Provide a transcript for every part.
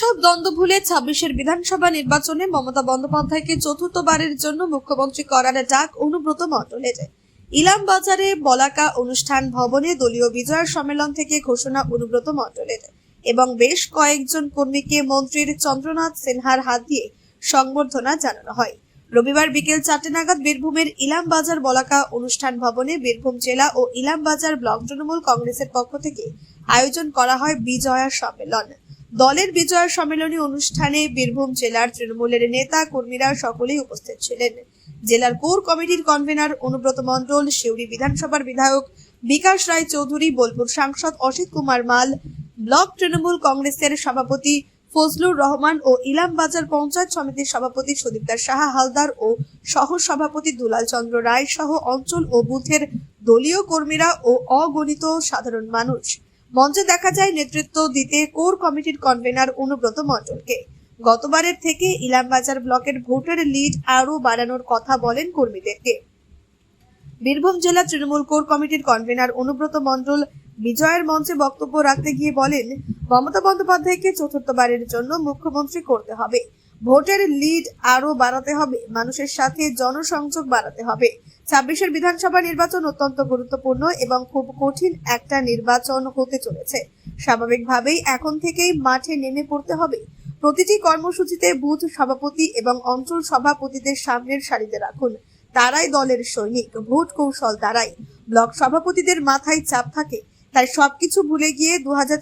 সব দ্বন্দ্ব ভুলে ছাব্বিশের বিধানসভা নির্বাচনে মমতা বন্দ্যোপাধ্যায়কে চতুর্থবারের জন্য মুখ্যমন্ত্রী করার ডাক অনুব্রত মণ্ডলের। ইলাম বাজারে বলাকা অনুষ্ঠান ভবনে দলীয় বিজয় সম্মেলন থেকে ঘোষণা অনুব্রত মণ্ডলের। এবং বেশ কয়েকজন কর্মীকে মন্ত্রীর চন্দ্রনাথ সিনহার হাত দিয়ে সংবর্ধনা জানানো হয়। রবিবার বিকেল চারটে নাগাদ বীরভূমের ইলাম বাজার বলাকা অনুষ্ঠান ভবনে বীরভূম জেলা ও ইলাম বাজার ব্লক তৃণমূল কংগ্রেসের পক্ষ থেকে আয়োজন করা হয় বিজয়া সম্মেলন। দলের বিজয় সম্মেলনী অনুষ্ঠানে বীরভূম জেলার তৃণমূলের নেতা কর্মীরা সকলেই উপস্থিত ছিলেন। জেলার কোর কমিটির কনভেনর অনুব্রত মণ্ডল শিউরি বিধানসভার বিধায়ক বিকাশ রায় চৌধুরী, বোলপুর সাংসদ অসিত কুমার মাল, ব্লক তৃণমূল কংগ্রেসের সভাপতি ফজলুর রহমান ও ইলাম বাজার পঞ্চায়েত সমিতির সভাপতি সুদীপ্তার সাহা হালদার ও সহ সভাপতি দুলাল চন্দ্র রায় সহ অঞ্চল ও বুথের দলীয় কর্মীরা ও অগণিত সাধারণ মানুষ। মঞ্চে দেখা যায় নেতৃত্ব দিতে কোর কমিটির কনভেনর অনুব্রত মণ্ডলকে। গতবারের থেকে ইলামবাজার ব্লকের ভোটের লিড আরও বাড়ানোর কথা বলেন কর্মীদেরকে। বীরভূম জেলা Trinamool core committee convener Anubrata Mondal বিজয়ের মঞ্চে বক্তব্য রাখতে গিয়ে বলেন, মমতা বন্দ্যোপাধ্যায়কে চতুর্থবারের জন্য মুখ্যমন্ত্রী করতে হবে। ভোটের লিড আরও বাড়াতে হবে, মানুষের সাথে জনসংযোগ বাড়াতে হবে। ছাব্বিশের বিধানসভা নির্বাচন অত্যন্ত গুরুত্বপূর্ণ এবং খুব কঠিন একটা নির্বাচন হতে চলেছে। স্বাভাবিকভাবেই এখন থেকেই মাঠে নেমে পড়তে হবে। প্রতিটি কর্মসূচিতে বুথ সভাপতি এবং অঞ্চল সভাপতিদের সামনের সারিতে রাখুন। তারাই দলের সৈনিক, ভোট কৌশল তারাই। ব্লক সভাপতিদের মাথায় চাপ থাকে, তাই সবকিছু ভুলে গিয়ে দু হাজার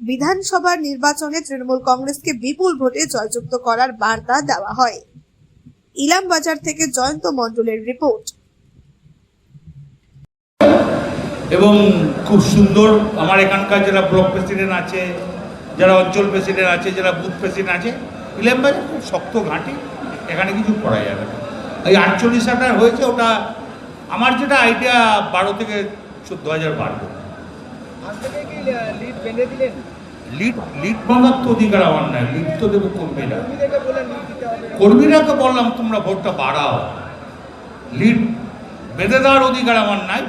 ছাব্বিশের বিধানসভা নির্বাচনে তৃণমূল কংগ্রেসকে বিপুল ভোটে জয়যুক্ত করার বার্তা দেওয়া হয়। ইলাম বাজার থেকে জয়ন্ত মণ্ডলের রিপোর্ট। এবং খুব সুন্দর আমার এখানকার যারা ব্লক প্রেসিডেন্ট আছে, যারা অঞ্চল প্রেসিডেন্ট আছে, যারা বুথ প্রেসিডেন্ট আছে, ইলেমবাজার খুব শক্ত ঘাঁটি, এখানে কিছু করা যাবে না। এই আটচল্লিশ হাজার হয়েছে, ওটা আমার যেটা আইডিয়া বারো থেকে চোদ্দ হাজার বাড়বে। কর্মীরাকে বললাম, তোমরা ভোটটা বাড়াও। লিড বেঁধে দেওয়ার অধিকার আমার নাই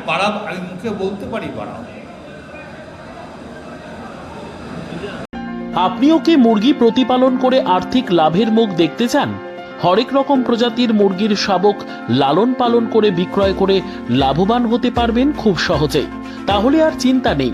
আমি মুখে বলতে পারি, বাড়াও। আপনিও কি মুরগি প্রতিপালন করে আর্থিক লাভের মুখ দেখতে চান? হরেক রকম প্রজাতির মুরগির শাবক লালন পালন করে বিক্রয় করে লাভবান হতে পারবেন খুব সহজেই। তাহলে আর চিন্তা নেই।